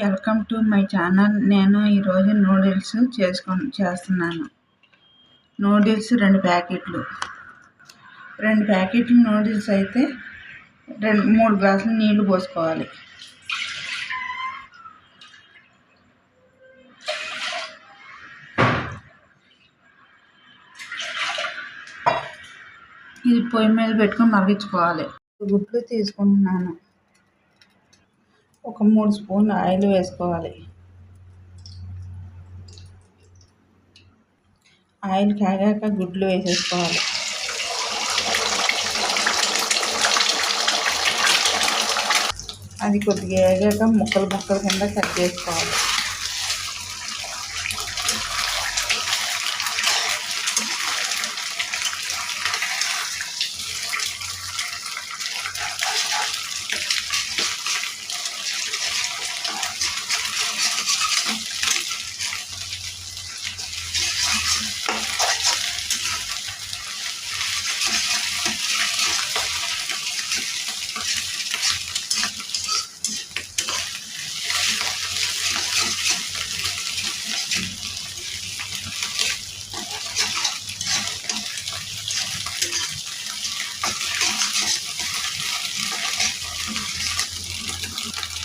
Welcome to my channel. నేను ఈరోజు noodles చేసుకో చేస్తున్నాను. నూడిల్స్ రెండు ప్యాకెట్లు. రెండు ప్యాకెట్లు నూడిల్స్ అయితే రెండు మూడు గ్లాసులు నీళ్ళు పోసుకోవాలి. ఇది పొయ్యి మీద పెట్టుకొని మరిగించుకోవాలి. గుడ్లు తీసుకుంటున్నాను. ఒక మూడు స్పూన్లు ఆయిల్ వేసుకోవాలి. ఆయిల్ కాగాక గుడ్లు వేసేసుకోవాలి. అది కొద్దిగా వేగాక ముక్కలు ముక్కల కింద కట్ చేసుకోవాలి.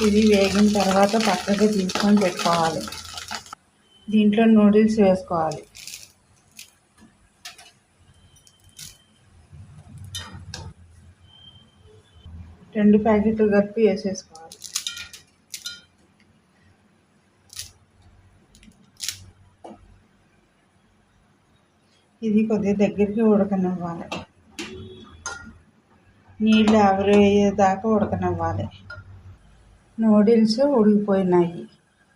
ఇది వేగిన తర్వాత పక్కకి తీసుకొని పెట్టుకోవాలి. దీంట్లో నూడిల్స్ వేసుకోవాలి. రెండు ప్యాకెట్లు కలిపి వేసేసుకోవాలి. ఇది కొద్దిగా దగ్గరికి ఉడకనివ్వాలి. నీళ్ళు ఆవిరయ్యేదాకా ఉడకనివ్వాలి. నూడిల్స్ ఉడికిపోయినాయి.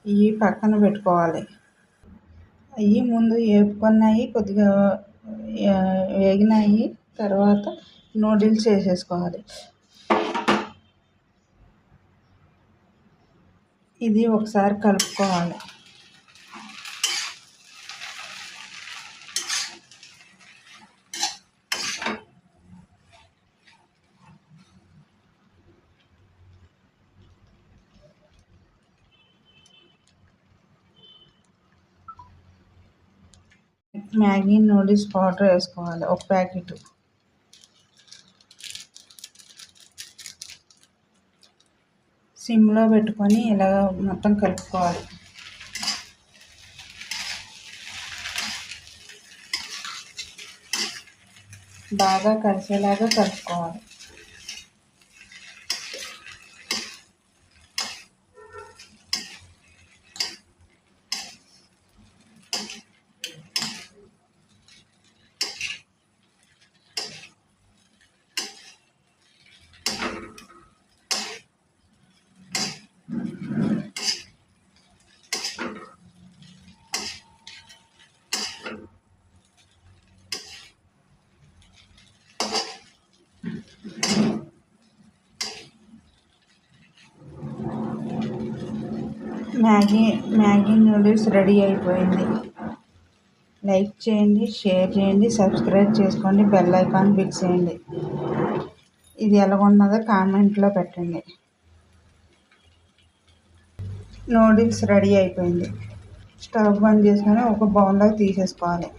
ఇవి పక్కన పెట్టుకోవాలి. అవి ముందు వేపుకున్నాయి కొద్దిగా వేగినాయి. తర్వాత నూడిల్స్ వేసేసుకోవాలి. ఇది ఒకసారి కలుపుకోవాలి. మ్యాగీ నూడిల్స్ పౌడర్ వేసుకోవాలి ఒక ప్యాకెట్. సిమ్లో పెట్టుకొని ఇలా మొత్తం కలుపుకోవాలి. బాగా కలిసేలాగా కలుపుకోవాలి. మ్యాగీ మ్యాగీ నూడిల్స్ రెడీ అయిపోయింది. లైక్ చేయండి షేర్ చేయండి సబ్స్క్రైబ్ చేసుకోండి బెల్ ఐకాన్ క్లిక్ చేయండి. ఇది ఎలాగున్నదో కామెంట్లో పెట్టండి. నూడిల్స్ రెడీ అయిపోయింది. స్టవ్ బంద్ చేసుకొని ఒక బౌల్లోకి తీసేసుకోవాలి.